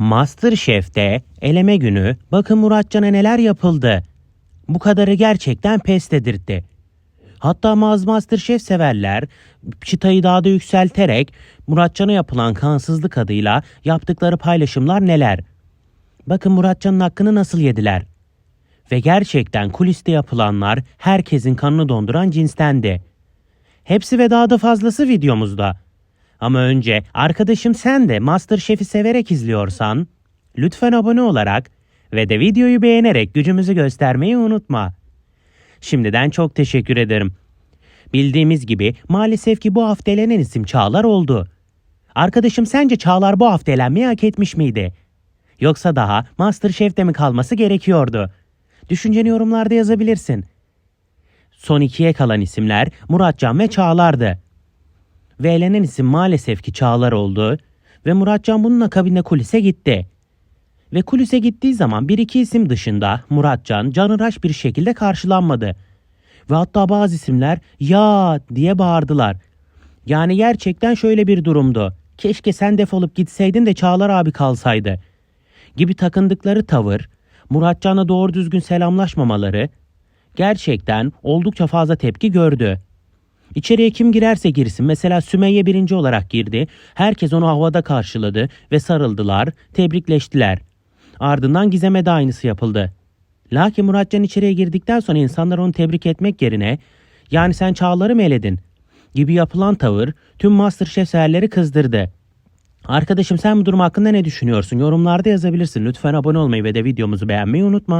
Masterchef'te eleme günü bakın Muratcan'a neler yapıldı. Bu kadarı gerçekten pes dedirtti. Hatta bazı Masterchef severler çıtayı daha da yükselterek Muratcan'a yapılan kansızlık adıyla yaptıkları paylaşımlar neler? Bakın Muratcan'ın hakkını nasıl yediler? Ve gerçekten kuliste yapılanlar herkesin kanını donduran cinstendi. Hepsi ve daha da fazlası videomuzda. Ama önce arkadaşım sen de Masterchef'i severek izliyorsan lütfen abone olarak ve de videoyu beğenerek gücümüzü göstermeyi unutma. Şimdiden çok teşekkür ederim. Bildiğimiz gibi maalesef ki bu hafta elenen isim Çağlar oldu. Arkadaşım sence Çağlar bu hafta elenmeyi hak etmiş miydi? Yoksa daha Masterchef'te mi kalması gerekiyordu? Düşünceni yorumlarda yazabilirsin. Son ikiye kalan isimler Muratcan ve Çağlar'dı. Ve elenen isim maalesef ki Çağlar oldu ve Muratcan bunun akabinde kulise gitti. Ve kulise gittiği zaman bir iki isim dışında Muratcan canıraş bir şekilde karşılanmadı. Ve hatta bazı isimler ya diye bağırdılar. Yani gerçekten şöyle bir durumdu. Keşke sen defolup gitseydin de Çağlar abi kalsaydı. Gibi takındıkları tavır, Muratcan'a doğru düzgün selamlaşmamaları gerçekten oldukça fazla tepki gördü. İçeriye kim girerse girsin mesela Sümeyye birinci olarak girdi. Herkes onu havada karşıladı ve sarıldılar, tebrikleştiler. Ardından Gizem'e de aynısı yapıldı. Lakin Muratcan içeriye girdikten sonra insanlar onu tebrik etmek yerine yani sen Çağlar'ı mı eledin gibi yapılan tavır tüm Masterchef severleri kızdırdı. Arkadaşım sen bu durum hakkında ne düşünüyorsun? Yorumlarda yazabilirsin. Lütfen abone olmayı ve de videomuzu beğenmeyi unutma.